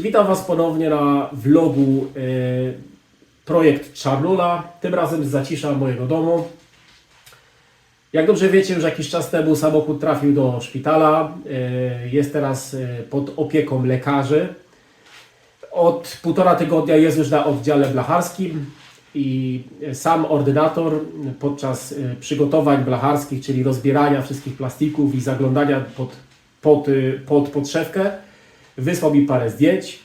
Witam Was ponownie na vlogu e, projekt Czarnula, tym razem z zacisza mojego domu. Jak dobrze wiecie, już jakiś czas temu samochód trafił do szpitala, e, jest teraz e, pod opieką lekarzy. Od półtora tygodnia jest już na oddziale blacharskim i sam ordynator podczas przygotowań blacharskich, czyli rozbierania wszystkich plastików i zaglądania pod, pod, y, pod podszewkę, wysłał mi parę zdjęć.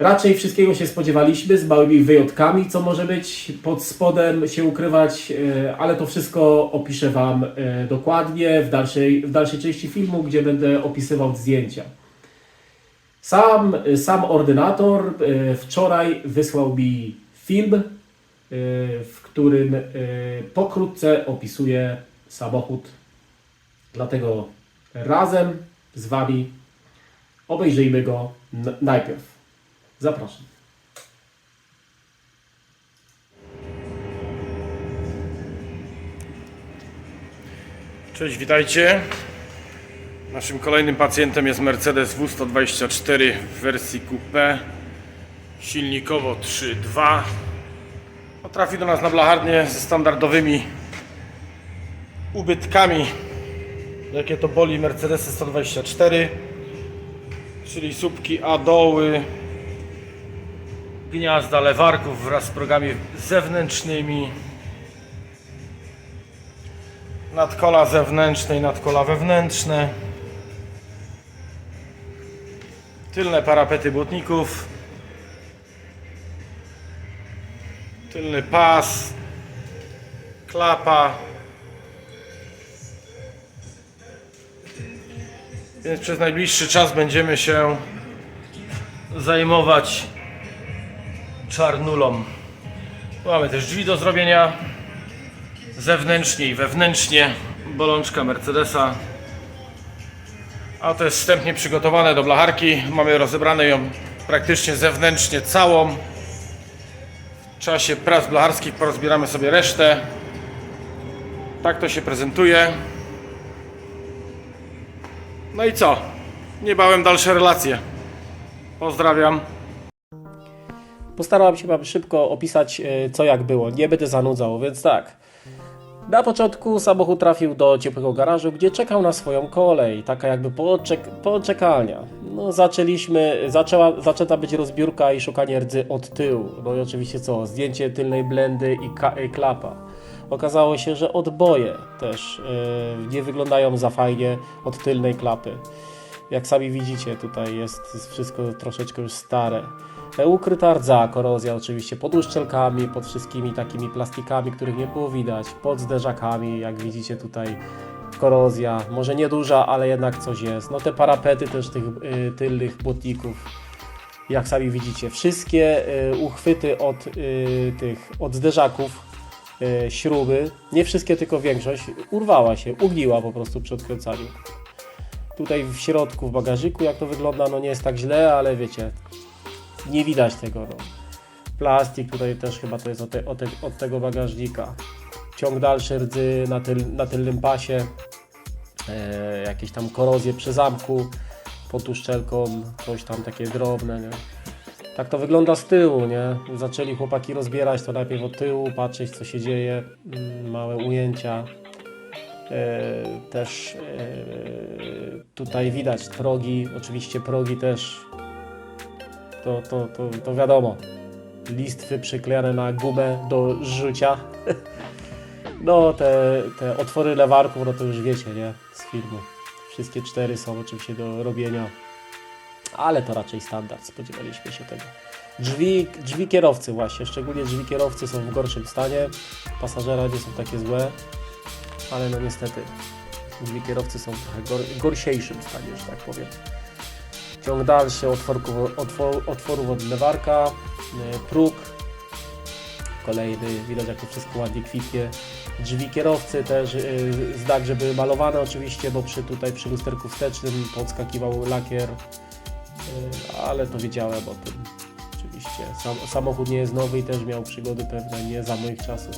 Raczej wszystkiego się spodziewaliśmy, z małymi wyjątkami, co może być pod spodem się ukrywać, e, ale to wszystko opiszę Wam e, dokładnie w dalszej, w dalszej części filmu, gdzie będę opisywał zdjęcia. Sam, sam ordynator e, wczoraj wysłał mi film, w którym pokrótce opisuje samochód. Dlatego razem z Wami obejrzyjmy go najpierw. Zapraszam. Cześć, witajcie. Naszym kolejnym pacjentem jest Mercedes W124 w wersji coupé silnikowo 3.2. No, Trafi do nas na blacharnię ze standardowymi ubytkami, jakie to boli Mercedesy 124, czyli słupki A doły, gniazda lewarków wraz z progami zewnętrznymi, nadkola zewnętrzne i nadkola wewnętrzne, tylne parapety błotników, tylny pas, klapa. Więc przez najbliższy czas będziemy się zajmować czarnulą. Mamy też drzwi do zrobienia zewnętrznie i wewnętrznie bolączka Mercedesa. A to jest wstępnie przygotowane do blacharki. Mamy rozebrane ją praktycznie zewnętrznie całą. W czasie prac blacharskich porozbieramy sobie resztę. Tak to się prezentuje no i co niebawem dalsze relacje pozdrawiam Postarałem się Wam szybko opisać, e, co jak było. Nie będę zanudzał, więc tak. Na początku samochód trafił do ciepłego garażu, gdzie czekał na swoją kolej, taka jakby poczek poczekalnia. No, zaczęliśmy, zaczęła, zaczęta być rozbiórka i szukanie rdzy od tyłu. No i oczywiście co, zdjęcie tylnej blendy i, i klapa. Okazało się, że odboje też e, nie wyglądają za fajnie od tylnej klapy. Jak sami widzicie, tutaj jest wszystko troszeczkę już stare. E, Ukryta rdza, korozja oczywiście pod uszczelkami, pod wszystkimi takimi plastikami, których nie było widać, pod zderzakami, jak widzicie tutaj korozja, może nieduża, ale jednak coś jest. No te parapety też tych y, tylnych błotników, jak sami widzicie, wszystkie y, uchwyty od y, tych, od zderzaków, y, śruby, nie wszystkie, tylko większość, urwała się, ugniła po prostu przy odkręcaniu. Tutaj w środku, w bagażyku, jak to wygląda, no nie jest tak źle, ale wiecie, nie widać tego. No. Plastik tutaj też chyba to jest od, te, od, te, od tego bagażnika. Ciąg dalszy rdzy na, tyl, na tylnym pasie. E, jakieś tam korozje przy zamku pod uszczelką, coś tam takie drobne. Nie? Tak to wygląda z tyłu, nie? Zaczęli chłopaki rozbierać to najpierw od tyłu, patrzeć co się dzieje, mm, małe ujęcia. E, też e, tutaj widać progi, oczywiście progi też to, to, to, to wiadomo. Listwy przyklejane na gumę do rzucia. No, te, te otwory lewarków, no to już wiecie, nie? Z filmu. Wszystkie cztery są oczywiście do robienia. Ale to raczej standard, spodziewaliśmy się tego. Drzwi, drzwi kierowcy właśnie, szczególnie drzwi kierowcy są w gorszym stanie. Pasażera nie są takie złe. Ale no niestety, drzwi kierowcy są w trochę gor, gorsiejszym stanie, że tak powiem ciąg dalszy otworków, otwor, otworów od lewarka, y, próg, kolejny, widać jak to wszystko ładnie kwitnie, drzwi kierowcy też y, znak, że były malowane oczywiście, bo przy tutaj przy lusterku wstecznym podskakiwał lakier, ale to wiedziałem o tym, oczywiście, Sam, samochód nie jest nowy i też miał przygody pewne, nie za moich czasów.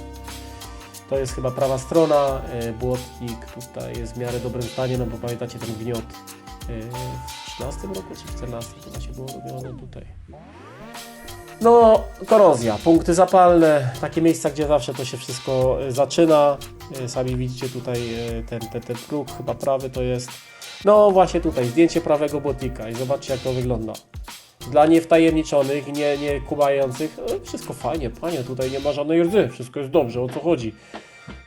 To jest chyba prawa strona, y, błotnik tutaj jest w miarę dobrym stanie, no bo pamiętacie ten gniot y, w 13 roku czy w 14 to właśnie było robione tutaj. No, korozja, punkty zapalne, takie miejsca, gdzie zawsze to się wszystko zaczyna. Sami widzicie tutaj ten, ten, ten próg, chyba prawy to jest. No właśnie tutaj, zdjęcie prawego błotnika i zobaczcie jak to wygląda. Dla niewtajemniczonych, nie, nie kumających, e, wszystko fajnie, panie, tutaj nie ma żadnej rdzy, wszystko jest dobrze, o co chodzi.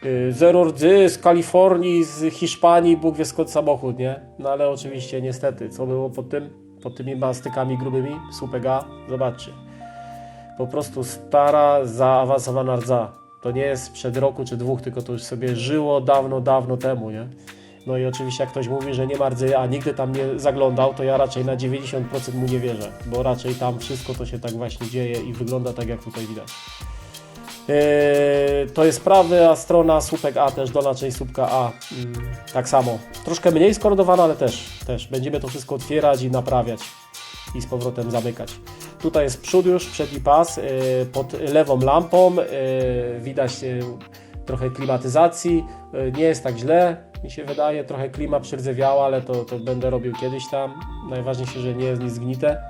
Y, Zero rdzy z Kalifornii, z Hiszpanii, Bóg wie skąd samochód, nie? No ale oczywiście, niestety, co było pod tym? Pod tymi mastykami grubymi? Słupek A? Zobaczcie. Po prostu stara, zaawansowana rdza. To nie jest sprzed roku czy dwóch, tylko to już sobie żyło dawno, dawno temu, nie? No i oczywiście jak ktoś mówi, że nie ma rdzy, a nigdy tam nie zaglądał, to ja raczej na 90% mu nie wierzę, bo raczej tam wszystko to się tak właśnie dzieje i wygląda tak jak tutaj widać. Yy, to jest prawa strona, słupek A też, dolna część słupka A, mm, tak samo. Troszkę mniej skorodowana, ale też, też. Będziemy to wszystko otwierać i naprawiać i z powrotem zamykać. Tutaj jest przód już, przedni pas, yy, pod lewą lampą, yy, widać yy, trochę klimatyzacji, yy, nie jest tak źle, mi się wydaje, trochę klima przyrzewiała, ale to, to będę robił kiedyś tam. Najważniejsze, że nie jest nic zgnite.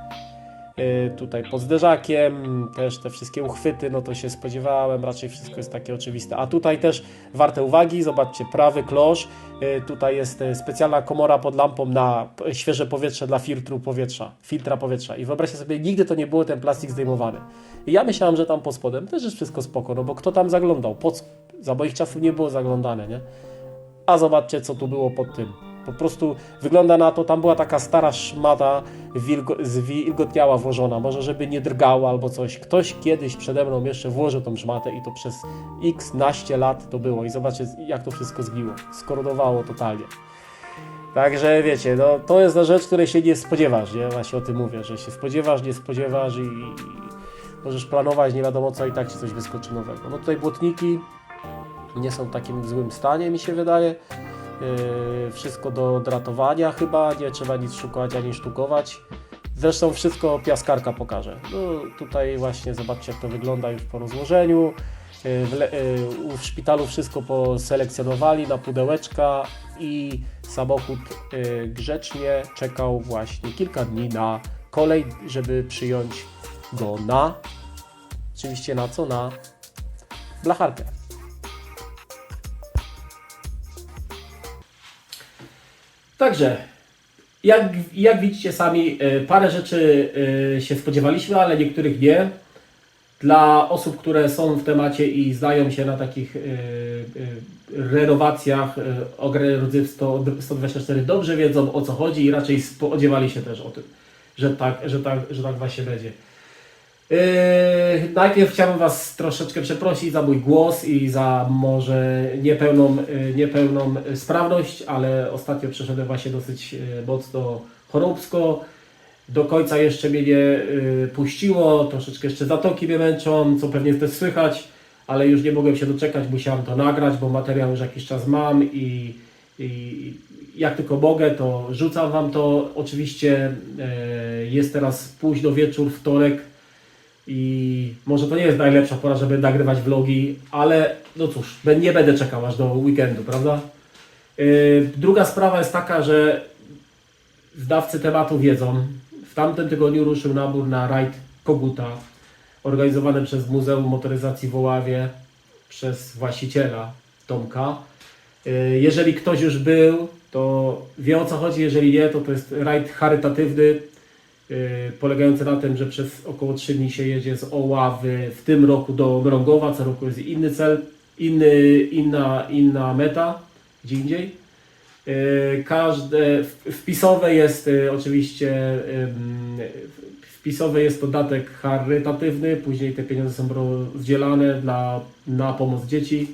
Yy, tutaj pod zderzakiem, też te wszystkie uchwyty, no to się spodziewałem, raczej wszystko jest takie oczywiste. A tutaj też warte uwagi, zobaczcie, prawy klosz, yy, tutaj jest yy, specjalna komora pod lampą na świeże powietrze dla filtru powietrza, filtra powietrza. I wyobraźcie sobie, nigdy to nie było ten plastik zdejmowany. I ja myślałem, że tam pod spodem też jest wszystko spoko, no bo kto tam zaglądał? Po, co? za moich czasów nie było zaglądane, nie? A zobaczcie, co tu było pod tym. Po prostu wygląda na to, tam była taka stara szmata wilgo, zwilgotniała włożona, może żeby nie drgała albo coś. Ktoś kiedyś przede mną jeszcze włożył tą szmatę i to przez x naście lat to było. I zobaczcie, jak to wszystko zgiło. Skorodowało totalnie. Także wiecie, no, to jest ta rzecz, której się nie spodziewasz, nie? Właśnie o tym mówię, że się spodziewasz, nie spodziewasz i, i możesz planować nie wiadomo co i tak ci coś wyskoczy nowego. No tutaj błotniki nie są w takim złym stanie, mi się wydaje. Yy, wszystko do dratowania chyba, nie trzeba nic szukać ani sztukować. Zresztą wszystko piaskarka pokaże. No, tutaj właśnie zobaczcie jak to wygląda już po rozłożeniu. Yy, W, yy, w szpitalu wszystko poselekcjonowali na pudełeczka i samochód yy, grzecznie czekał właśnie kilka dni na kolej, żeby przyjąć go na, oczywiście na co? Na blacharkę. Także, jak, jak widzicie sami, e, parę rzeczy e, się spodziewaliśmy, ale niektórych nie. Dla osób, które są w temacie i znają się na takich e, renowacjach, ogry rodzy 100, 124 dobrze wiedzą o co chodzi i raczej spodziewali się też o tym, że tak, że tak, że tak właśnie będzie. Yy, najpierw chciałbym Was troszeczkę przeprosić za mój głos i za może niepełną, yy, niepełną sprawność, ale ostatnio przeszedłem właśnie dosyć yy, mocno choróbsko. Do końca jeszcze mnie nie yy, puściło, troszeczkę jeszcze zatoki mnie męczą, co pewnie też słychać, ale już nie mogłem się doczekać, musiałem to nagrać, bo materiał już jakiś czas mam i, i jak tylko mogę, to rzucam Wam to. Oczywiście yy, jest teraz późno wieczór, wtorek, i może to nie jest najlepsza pora, żeby nagrywać vlogi, ale no cóż, nie będę czekał aż do weekendu, prawda? Yy, druga sprawa jest taka, że zdawcy tematu wiedzą. W tamtym tygodniu ruszył nabór na rajd Koguta, organizowany przez Muzeum Motoryzacji w Oławie, przez właściciela Tomka. Yy, Jeżeli ktoś już był, to wie o co chodzi, jeżeli nie, to to jest rajd charytatywny, yy, polegający na tym, że przez około 3 dni się jedzie z Oławy w tym roku do Mrągowa, co roku jest inny cel, inny, inna, inna meta, gdzie indziej. Yy, Każde wpisowe jest yy, oczywiście ym, wpisowy jest dodatek charytatywny, później te pieniądze są rozdzielane dla, na pomoc dzieci.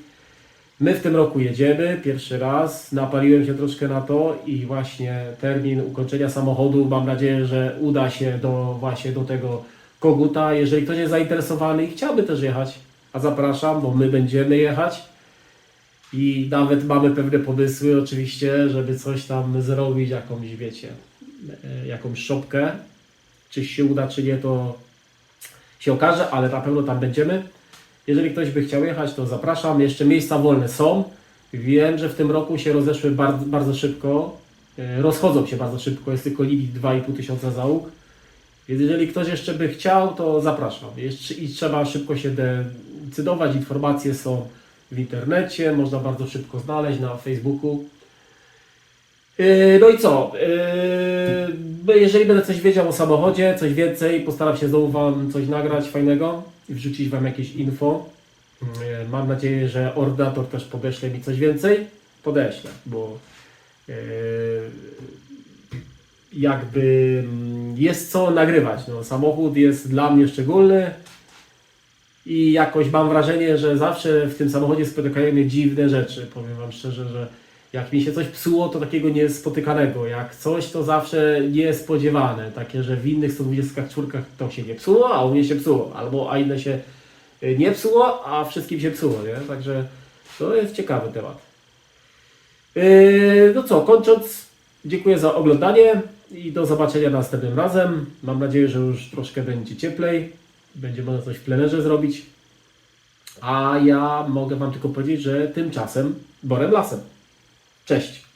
My w tym roku jedziemy pierwszy raz. Napaliłem się troszkę na to i właśnie termin ukończenia samochodu mam nadzieję, że uda się do właśnie do tego koguta. Jeżeli ktoś jest zainteresowany i chciałby też jechać, a zapraszam, bo my będziemy jechać. I nawet mamy pewne pomysły oczywiście, żeby coś tam zrobić, jakąś wiecie, e, jakąś szopkę. Czy się uda, czy nie, to się okaże, ale na pewno tam będziemy. Jeżeli ktoś by chciał jechać, to zapraszam. Jeszcze miejsca wolne są. Wiem, że w tym roku się rozeszły bardzo, bardzo szybko. e, rozchodzą się bardzo szybko, jest tylko limit 2,5 tysiąca załóg. Więc jeżeli ktoś jeszcze by chciał, to zapraszam. I trzeba szybko się decydować. Informacje są w internecie, można bardzo szybko znaleźć na Facebooku. Yy, No i co? Yy, Jeżeli będę coś wiedział o samochodzie, coś więcej, postaram się znowu Wam coś nagrać fajnego wrzucić Wam jakieś info. Yy, Mam nadzieję, że ordynator też podeśle mi coś więcej. Podeślę, bo yy, jakby mm, jest co nagrywać. No, samochód jest dla mnie szczególny i jakoś mam wrażenie, że zawsze w tym samochodzie spotykają mnie dziwne rzeczy. Powiem Wam szczerze, że jak mi się coś psuło, to takiego niespotykanego. Jak coś, to zawsze niespodziewane. Takie, że w innych 124 to się nie psuło, a u mnie się psuło. Albo a inne się y, nie psuło, a wszystkim się psuło, nie? Także to jest ciekawy temat. Yy, no co, kończąc, dziękuję za oglądanie i do zobaczenia następnym razem. Mam nadzieję, że już troszkę będzie cieplej. Będzie można coś w plenerze zrobić. A ja mogę Wam tylko powiedzieć, że tymczasem Borem Lasem. Cześć.